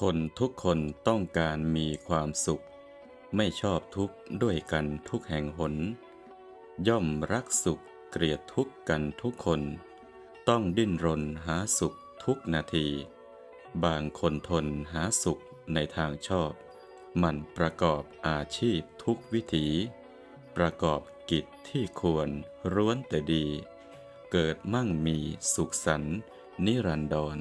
คนทุกคนต้องการมีความสุข ไม่ชอบทุกข์ด้วยกันทุกแห่งหน ย่อมรักสุขเกลียดทุกข์กันทุกคน ต้องดิ้นรนหาสุขทุกนาที บางคนทนหาสุขในทางชอบ มันประกอบอาชีพทุกวิถี ประกอบกิจที่ควรร้วนแต่ดี เกิดมั่งมีสุขสันนิรันดร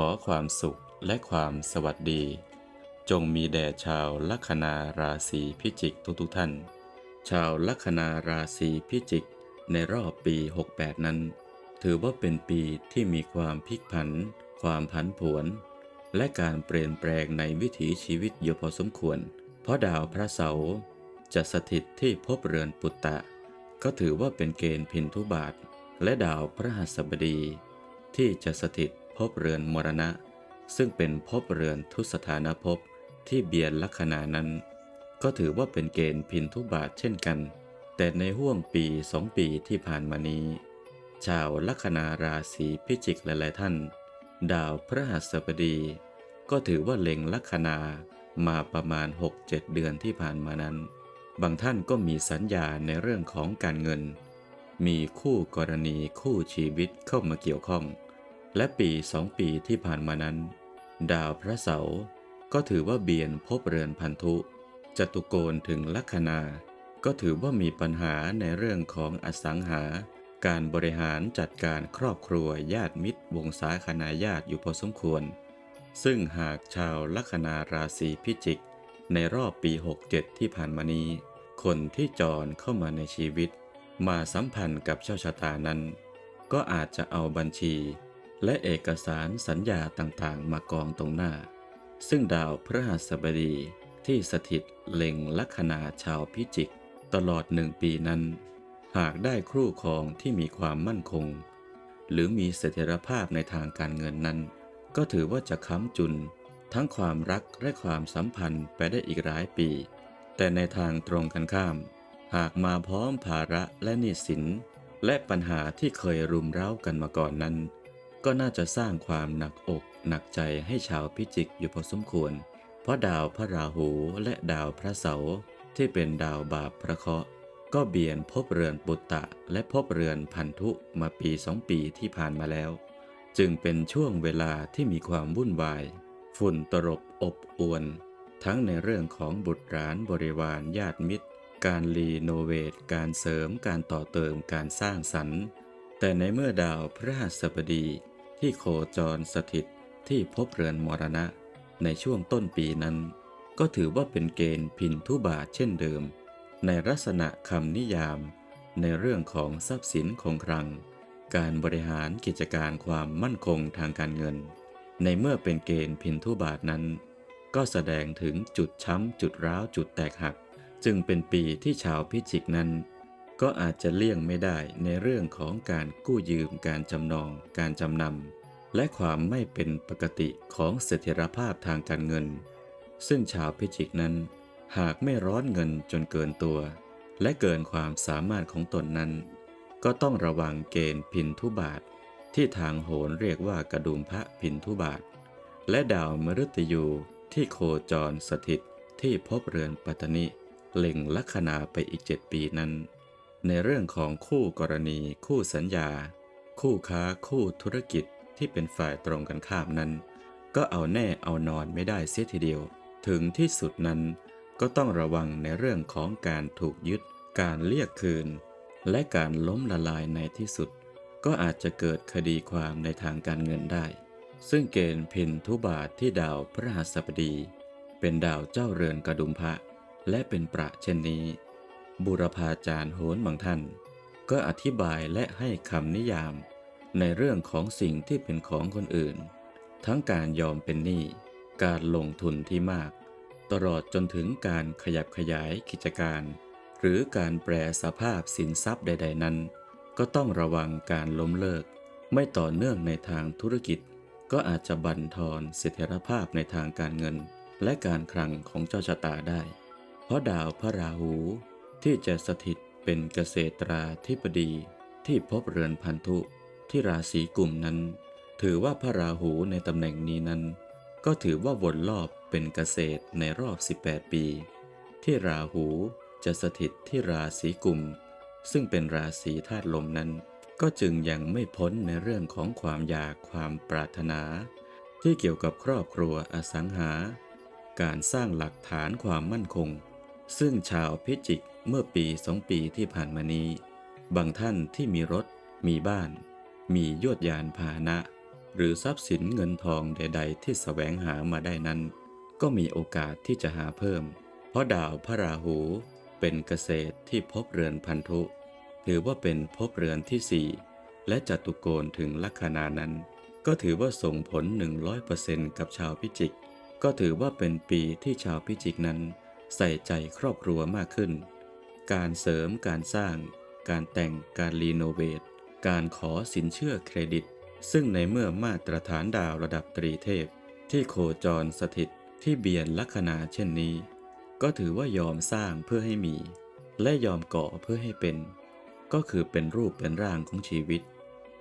ขอความสุขและความสวัสดี จงมีแด่ชาวลัคนาราศีพิจิกทุกๆท่าน ชาวลัคนาราศีพิจิกในรอบปี 68 นั้น ถือว่าเป็นปีที่มีความพลิกผัน ความผันผวน และการเปลี่ยนแปลงในวิถีชีวิตอยู่พอสมควร เพราะดาวพระเสาร์จะสถิตที่ภพเรือนปุตตะ ก็ถือว่าเป็นเกณฑ์พินทุบาท และดาวพระหัสบดี ที่จะสถิต ภพเรือนมรณะ ซึ่งเป็นภพเรือนทุสถานภพที่เบียนลัคนานั้น ก็ถือว่าเป็นเกณฑ์พินทุบาทเช่นกัน แต่ในห่วงปีสองปีที่ผ่านมานี้ ชาวลัคนาราศีพิจิกหลายๆท่าน ดาวพระหัสบดี ก็ถือว่าเล็งลัคนามาประมาณ 6-7 เดือนที่ผ่านมานั้น บางท่านก็มีสัญญาในเรื่องของการเงิน มีคู่กรณีคู่ชีวิตเข้ามาเกี่ยวข้อง และปีสองปีที่ผ่านมานั้น ดาวพระเสาร์ก็ถือว่าเบียนภพเรือนพันธุจตุโกณถึงลัคนา ก็ถือว่ามีปัญหาในเรื่องของอสังหา การบริหารจัดการครอบครัวญาติมิตรวงศาคณาญาติอยู่พอสมควร ซึ่งหากชาวลัคนาราศีพิจิก ในรอบปี 67 ที่ผ่านมานี้ คนที่จรเข้ามาในชีวิต มาสัมพันธ์กับเจ้าชะตานั้น ก็อาจจะเอาบัญชี และเอกสารสัญญาต่างๆ มากองตรงหน้า ซึ่งดาวพฤหัสบดีที่สถิตเล็งลัคนาชาวพิจิก ตลอดหนึ่งปีนั้น หากได้ครู่ครองที่มีความมั่นคง หรือมีเสถียรภาพในทางการเงินนั้น ก็ถือว่าจะค้ำจุน ทั้งความรักและความสัมพันธ์ไปได้อีกหลายปี แต่ในทางตรงกันข้าม หากมาพร้อมภาระและหนี้สิน และปัญหาที่เคยรุมเร้ากันมาก่อนนั้น ก็น่าจะสร้างความหนักอกหนักใจให้ชาวพิจิกอยู่พอสมควร เพราะดาวพระราหูและดาวพระเสาร์ที่เป็นดาวบาปพระเคราะห์ก็เบียนพบเรือนปุตตะและพบเรือนพันธุมาปีสองปีที่ผ่านมาแล้ว จึงเป็นช่วงเวลาที่มีความวุ่นวาย ฝุ่นตรบอบอวน ทั้งในเรื่องของบุตรหลานบริวารญาติมิตร การรีโนเวทการเสริมการต่อเติมการสร้างสรรค์ แต่ในเมื่อดาวพฤหัสบดี ที่โคจรสถิตที่พบเรือนมรณะ ในช่วงต้นปีนั้น ก็ถือว่าเป็นเกณฑ์พินทุบาทเช่นเดิม ในลักษณะคำนิยาม ในเรื่องของทรัพย์สินคงคลัง การบริหารกิจการความมั่นคงทางการเงิน ในเมื่อเป็นเกณฑ์พินทุบาทนั้น ก็แสดงถึงจุดช้ำจุดร้าวจุดแตกหัก จึงเป็นปีที่ชาวพิจิกนั้น ก็อาจจะเลี่ยงไม่ได้ในเรื่องของการกู้ยืมการจำนอง การจำนำและความไม่เป็นปกติของเสถียรภาพทางการเงิน ซึ่งชาวพิจิกนั้น หากไม่ร้อนเงินจนเกินตัว และเกินความสามารถของตนนั้น ก็ต้องระวังเกณฑ์พินทุบาท ที่ทางโหรเรียกว่ากระดุมพระพินทุบาท และดาวมฤตยูที่โคจรสถิตที่พบเรือนปัตตนิเล็งลัคนาไปอีกเจ็ดปีนั้น ในเรื่องของคู่กรณี คู่สัญญา คู่ค้าคู่ธุรกิจที่เป็นฝ่ายตรงกันข้ามนั้น ก็เอาแน่เอานอนไม่ได้เสียทีเดียว ถึงที่สุดนั้นก็ต้องระวังในเรื่องของการถูกยึด การเรียกคืน และการล้มละลายในที่สุด ก็อาจจะเกิดคดีความในทางการเงินได้ ซึ่งเกณฑ์พินทุบาทที่ดาวพระหัสบดี เป็นดาวเจ้าเรือนกระดุมพระ และเป็นประเช่นนี้ บุรพาจารย์โหนบางท่าน ก็อธิบายและให้คำนิยาม ในเรื่องของสิ่งที่เป็นของคนอื่น ทั้งการยอมเป็นหนี้ การลงทุนที่มาก ตลอดจนถึงการขยับขยายกิจการ หรือการแปรสภาพสินทรัพย์ใด ๆ นั้น ก็ต้องระวังการล้มเลิก ไม่ต่อเนื่องในทางธุรกิจ ก็อาจจะบั่นทอนเสถียรภาพในทางการเงิน และการคลังของเจ้าชะตาได้ เพราะดาวพระราหู ที่จะสถิตเป็นเกษตราธิบดีที่พบเรือนพันธุที่ราศีกลุ่มนั้น ถือว่าพระราหูในตำแหน่งนี้นั้น ก็ถือว่าวนรอบเป็นเกษตรในรอบ 18 ปี ที่ราหูจะสถิตที่ราศีกลุ่ม ซึ่งเป็นราศีธาตุลมนั้น ก็จึงยังไม่พ้นในเรื่องของความอยากความปรารถนา ที่เกี่ยวกับครอบครัวอสังหา การสร้างหลักฐานความมั่นคง ซึ่งชาวพิจิก เมื่อปีสองปีที่ผ่านมานี้ บางท่านที่มีรถ มีบ้าน มียวดยานพาหนะ หรือทรัพย์สินเงินทองใด ๆ ที่แสวงหามาได้นั้น ก็มีโอกาสที่จะหาเพิ่ม เพราะดาวพระราหูเป็นเกษตรที่พบเรือนพันธุ ถือว่าเป็นภพเรือนที่สี่และจัตุโกณถึงลัคนานั้น ก็ถือว่าส่งผล 100%กับชาวพิจิก ก็ถือว่าเป็นปีที่ชาวพิจิกนั้น ใส่ใจครอบครัวมากขึ้น การเสริมการสร้าง การแต่งการรีโนเวทการขอสินเชื่อเครดิต ซึ่งในเมื่อมาตรฐานดาวระดับตรีเทพ ที่โคจรสถิตที่เบียนลัคนาเช่นนี้ ก็ถือว่ายอมสร้างเพื่อให้มี และยอมก่อเพื่อให้เป็น ก็คือเป็นรูปเป็นร่างของชีวิต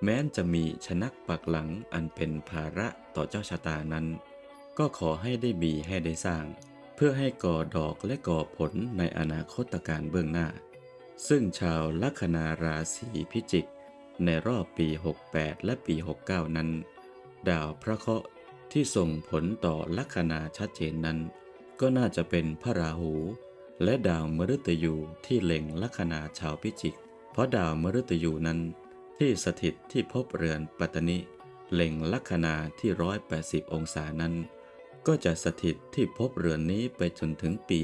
แม้นจะมีชนักปักหลังอันเป็นภาระต่อเจ้าชะตานั้น ก็ขอให้ได้มีให้ได้สร้าง เพื่อให้ก่อดอกและก่อผลในอนาคตการเบื้องหน้า ซึ่งชาวลัคนาราศีพิจิก ในรอบปี 68 และปี 69 นั้น ดาวพระเคราะห์ที่ส่งผลต่อลัคนาชัดเจนนั้น ก็น่าจะเป็นพระราหู และดาวมฤตยูที่เล็งลัคนาชาวพิจิก เพราะดาวมฤตยูนั้น ที่สถิตที่พบเรือนปัตตนิเล็งลัคนาที่ 180 องศานั้น ก็จะสถิตที่พบเรือนนี้ไปจนถึงปี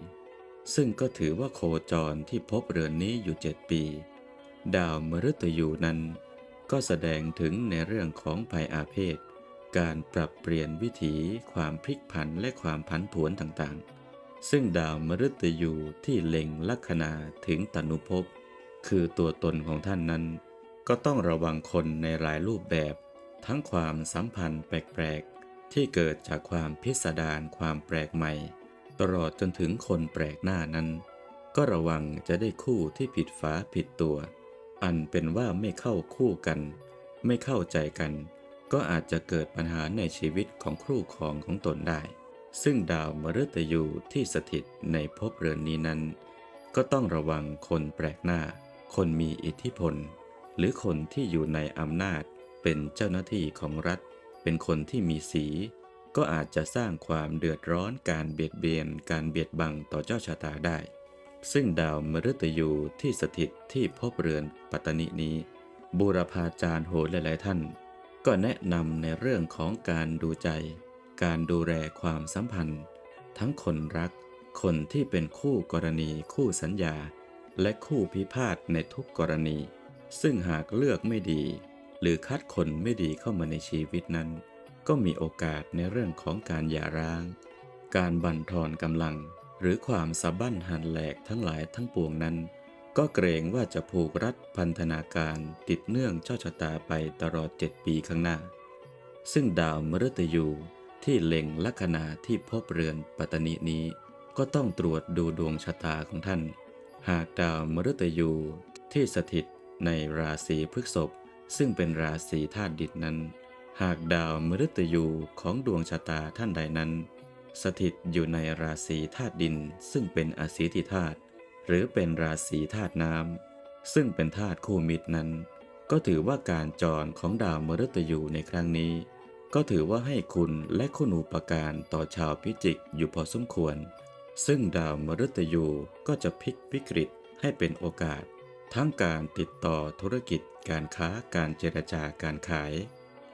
74 ซึ่งก็ถือว่าโคจรที่พบเรือนนี้อยู่ 7 ปี ดาวมฤตยูนั้น ก็แสดงถึงในเรื่องของภัยอาเพศ การปรับเปลี่ยนวิถี ความพลิกผันและความผันผวนต่างๆ ซึ่งดาวมฤตยูที่เล็งลัคนาถึงตนุภพ คือตัวตนของท่านนั้น ก็ต้องระวังคนในหลายรูปแบบ ทั้งความสัมพันธ์แปลก ที่เกิดจากความพิสดารความแปลกใหม่ ตลอดจนถึงคนแปลกหน้านั้น ก็ระวังจะได้คู่ที่ผิดฝาผิดตัว อันเป็นว่าไม่เข้าคู่กัน ไม่เข้าใจกัน ก็อาจจะเกิดปัญหาในชีวิตของคู่ครองของตนได้ ซึ่งดาวมฤตยูที่สถิตในภพเรือนนี้นั้น ก็ต้องระวังคนแปลกหน้า คนมีอิทธิพล หรือคนที่อยู่ในอำนาจเป็นเจ้าหน้าที่ของรัฐ เป็นคนที่มีสี ก็อาจจะสร้างความเดือดร้อนการเบียดเบียนการเบียดบังต่อเจ้าชะตาได้ ซึ่งดาวมฤตยูที่สถิตที่ภพเรือนปัตตนินี้ บูรพาจารย์โหหลาย ๆ ท่าน ก็แนะนำในเรื่องของการดูใจ การดูแลความสัมพันธ์ ทั้งคนรัก คนที่เป็นคู่กรณีคู่สัญญา และคู่พิพาทในทุกกรณี ซึ่งหากเลือกไม่ดี หรือคัดคนไม่ดีเข้ามาในชีวิตนั้น ก็มีโอกาสในเรื่องของการหย่าร้าง การบั่นทอนกำลัง หรือความสะบั้นหันแหลกทั้งหลายทั้งปวงนั้น ก็เกรงว่าจะผูกรัดพันธนาการติดเนื่องเจ้าชะตาไปตลอดเจ็ดปีข้างหน้า ซึ่งดาวมฤตยูที่เล็งลัคนาที่พบเรือนปัตตนินี้ ก็ต้องตรวจดูดวงชะตาของท่าน หากดาวมฤตยูที่สถิตในราศีพฤษภ ซึ่งเป็นราศีธาตุดินนั้น หากดาวมฤตยูของดวงชะตาท่านใดนั้น สถิตอยู่ในราศีธาตุดิน ซึ่งเป็นอสีติธาตุหรือเป็นราศีธาตุน้ำซึ่งเป็นธาตุคู่มิตรนั้น ก็ถือว่าการจรของดาวมฤตยูในครั้งนี้ ก็ถือว่าให้คุณและคุณูปการต่อชาวพิจิกอยู่พอสมควร ซึ่งดาวมฤตยูก็จะพลิกวิกฤตให้เป็นโอกาส ทั้งการติดต่อธุรกิจการค้าการเจรจาการขาย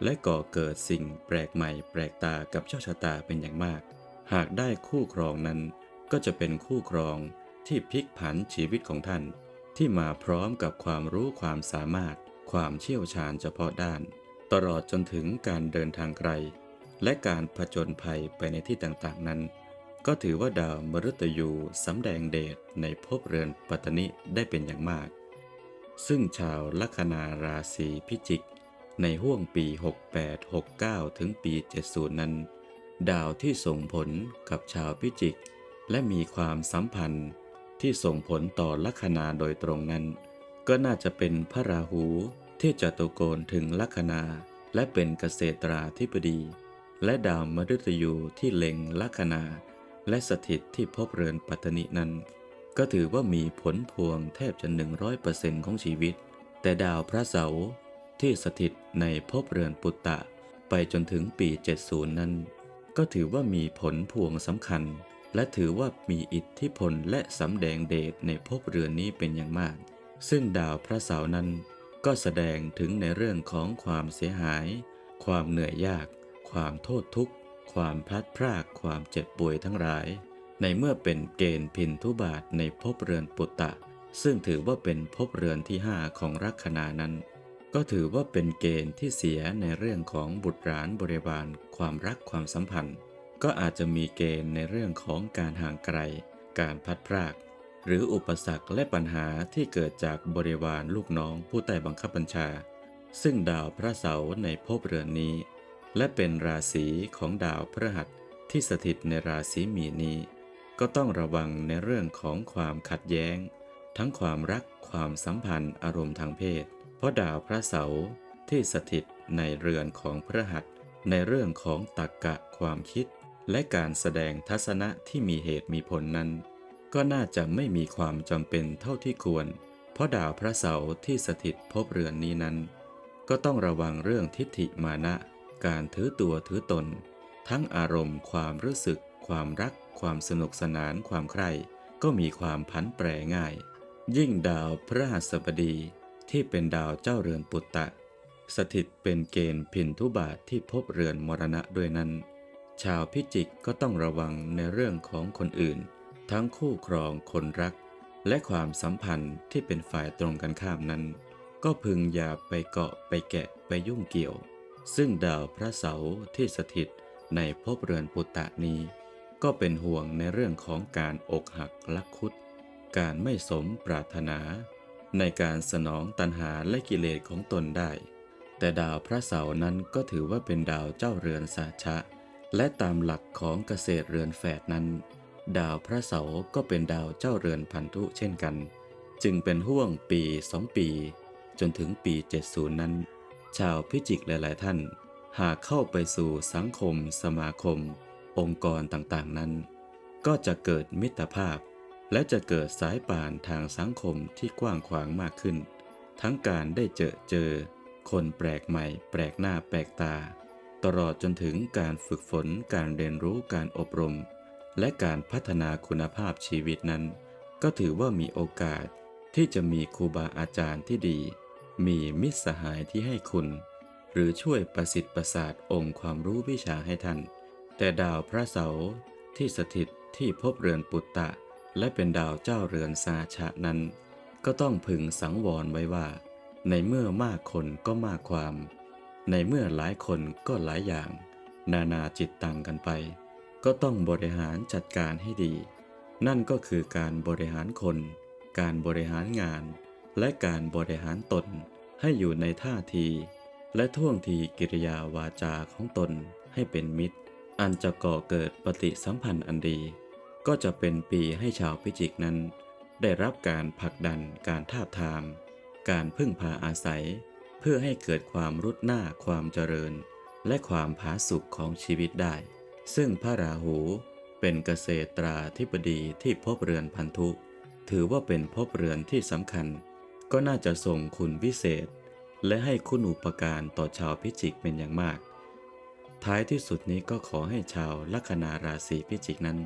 และก่อเกิดสิ่งแปลกใหม่แปลกตากับเจ้าชะตาเป็นอย่างมาก หากได้คู่ครองนั้น ก็จะเป็นคู่ครองที่พลิกผันชีวิตของท่าน ที่มาพร้อมกับความรู้ความสามารถ ความเชี่ยวชาญเฉพาะด้าน ตลอดจนถึงการเดินทางไกล และการผจญภัยไปในที่ต่างๆนั้น ก็ถือว่าดาวมฤตยูสำแดงเดชในภพเรือนปัตตนิได้เป็นอย่างมาก ซึ่งชาวลัคนาราศีพิจิก ในห่วงปี 68-69 ถึงปี 70 นั้น ดาวที่ส่งผลกับชาวพิจิก และมีความสัมพันธ์ที่ส่งผลต่อลัคนาโดยตรงนั้น ก็น่าจะเป็นพระราหูที่จะตโกณถึงลัคนาและเป็นเกษตราธิบดี และดาวมฤตยูที่เล็งลัคนาและสถิตที่ภพเรือนปัตตนินั้น ก็ถือว่ามีผลพวงแทบจะ100%ของชีวิต แต่ดาวพระเสาร์ที่สถิตในภพเรือนปุตตะ ไปจนถึงปี 70 นั้น ก็ถือว่ามีผลพวงสำคัญ และถือว่ามีอิทธิพลและสำแดงเดชในภพเรือนนี้เป็นอย่างมาก ซึ่งดาวพระเสาร์นั้นก็แสดงถึงในเรื่องของความเสียหาย ความเหนื่อยยาก ความโทษทุกข์ ความพลัดพราก ความเจ็บป่วยทั้งหลาย ในเมื่อเป็นเกณฑ์พินทุบาทในภพเรือนปุตตะ ซึ่งถือว่าเป็นภพเรือนที่ห้าของลัคนานั้น ก็ถือว่าเป็นเกณฑ์ที่เสียในเรื่องของบุตรหลานบริวารความรักความสัมพันธ์ ก็อาจจะมีเกณฑ์ในเรื่องของการห่างไกล การพัดพราก หรืออุปสรรคและปัญหาที่เกิดจากบริวารลูกน้องผู้ใต้บังคับบัญชา ซึ่งดาวพระเสาร์ในภพเรือนนี้ และเป็นราศีของดาวพฤหัสที่สถิตในราศีมีนี้ ก็ต้องระวังในเรื่องของความขัดแย้ง ทั้งความรักความสัมพันธ์อารมณ์ทางเพศ เพราะดาวพระเสาร์ที่สถิตในเรือนของพระหัสในเรื่องของตรรกะความคิด และการแสดงทัศนะที่มีเหตุมีผลนั้น ก็น่าจะไม่มีความจำเป็นเท่าที่ควร เพราะดาวพระเสาร์ที่สถิตภพเรือนนี้นั้น ก็ต้องระวังเรื่องทิฏฐิมานะ การถือตัวถือตน ทั้งอารมณ์ความรู้สึก ความรัก ความสนุกสนานความใคร่ก็มีความผันแปรง่าย ยิ่งดาวพระหัสบดีที่เป็นดาวเจ้าเรือนปุตตะ สถิตเป็นเกณฑ์พินทุบาทที่พบเรือนมรณะด้วยนั้น ชาวพิจิกก็ต้องระวังในเรื่องของคนอื่น ทั้งคู่ครองคนรัก และความสัมพันธ์ที่เป็นฝ่ายตรงกันข้ามนั้น ก็พึงอย่าไปเกาะไปแกะไปยุ่งเกี่ยว ซึ่งดาวพระเสาร์ที่สถิตในภพเรือนปุตตะนี้ ก็เป็นห่วงในเรื่องของการอกหักลักคุด การไม่สมปรารถนา ในการสนองตัณหาและกิเลสของตนได้ แต่ดาวพระเสาร์นั้นก็ถือว่าเป็นดาวเจ้าเรือนสาชะ และตามหลักของเกษตรเรือนแฝดนั้น ดาวพระเสาร์ก็เป็นดาวเจ้าเรือนพันธุเช่นกัน จึงเป็นห่วงปีสองปี จนถึงปี 70 นั้น ชาวพิจิกหลาย ๆ ท่าน หากเข้าไปสู่สังคมสมาคม องค์กรต่างๆนั้น ก็จะเกิดมิตรภาพ และจะเกิดสายป่านทางสังคมที่กว้างขวางมากขึ้น ทั้งการได้เจอเจอ คนแปลกใหม่ แปลกหน้าแปลกตา ตลอดจนถึงการฝึกฝนการเรียนรู้การอบรม และการพัฒนาคุณภาพชีวิตนั้น ก็ถือว่ามีโอกาสที่จะมีครูบาอาจารย์ที่ดี มีมิตรสหายที่ให้คุณ หรือช่วยประสิทธิ์ประสาทองค์ความรู้วิชาให้ท่าน แต่ดาวพระเสาร์ที่สถิตที่พบเรือนปุตตะ และเป็นดาวเจ้าเรือนสาชะนั้น ก็ต้องพึงสังวรไว้ว่า ในเมื่อมากคนก็มากความ ในเมื่อหลายคนก็หลายอย่าง นานาจิตตังกันไป ก็ต้องบริหารจัดการให้ดี นั่นก็คือการบริหารคน การบริหารงาน และการบริหารตน ให้อยู่ในท่าที และท่วงทีกิริยาวาจาของตนให้เป็นมิตร อันจะก่อเกิดปฏิสัมพันธ์อันดี ก็จะเป็นปีให้ชาวพิจิกนั้น ได้รับการผลักดันการทาบทาม การพึ่งพาอาศัย เพื่อให้เกิดความรุดหน้าความเจริญ และความผาสุกของชีวิตได้ ซึ่งพระราหูเป็นเกษตราธิบดีที่พบเรือนพันธุ ถือว่าเป็นพบเรือนที่สำคัญ ก็น่าจะส่งคุณวิเศษ และให้คุณอุปการต่อชาวพิจิกเป็นอย่างมาก ท้ายที่สุดนี้ก็ขอให้ชาวลัคนาราศีพิจิกนั้น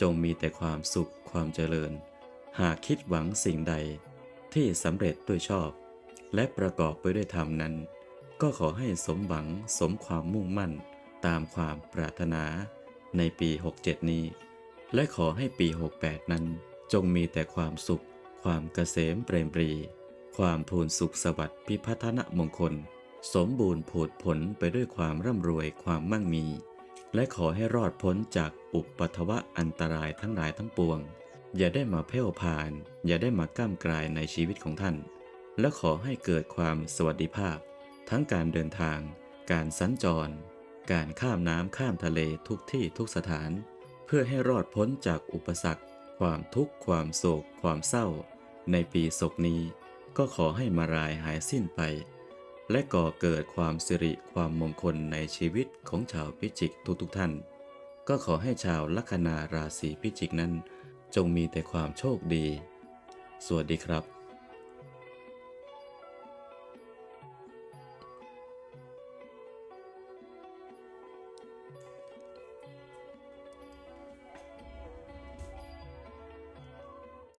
จงมีแต่ความสุขความเจริญ หากคิดหวังสิ่งใดที่สำเร็จด้วยชอบ และประกอบไปด้วยธรรมนั้น ก็ขอให้สมหวังสมความมุ่งมั่นตามความปรารถนาในปี 67 นี้ และขอให้ปี 68 นั้น จงมีแต่ความสุข ความเกษมเปรมปรี ความพูนสุขสวัสดิ์พิพัฒนมงคล สมบูรณ์ผุดผลไปด้วยความร่ำรวยความมั่งมี และขอให้รอดพ้นจากอุปทวะอันตรายทั้งหลายทั้งปวง อย่าได้มาเพ่วพาน อย่าได้มาก้ามกลายในชีวิตของท่าน และขอให้เกิดความสวัสดิภาพ ทั้งการเดินทาง การสัญจร การข้ามน้ำข้ามทะเลทุกที่ทุกสถาน เพื่อให้รอดพ้นจากอุปสรรค ความทุกข์ความโศก ความเศร้า ในปีศกนี้ ก็ขอให้มารายหายสิ้นไป และก่อเกิดความสิริความมงคลในชีวิตของชาวพิจิกทุกๆท่าน ก็ขอให้ชาวลัคนาราศีพิจิกนั้น จงมีแต่ความโชคดี สวัสดีครับ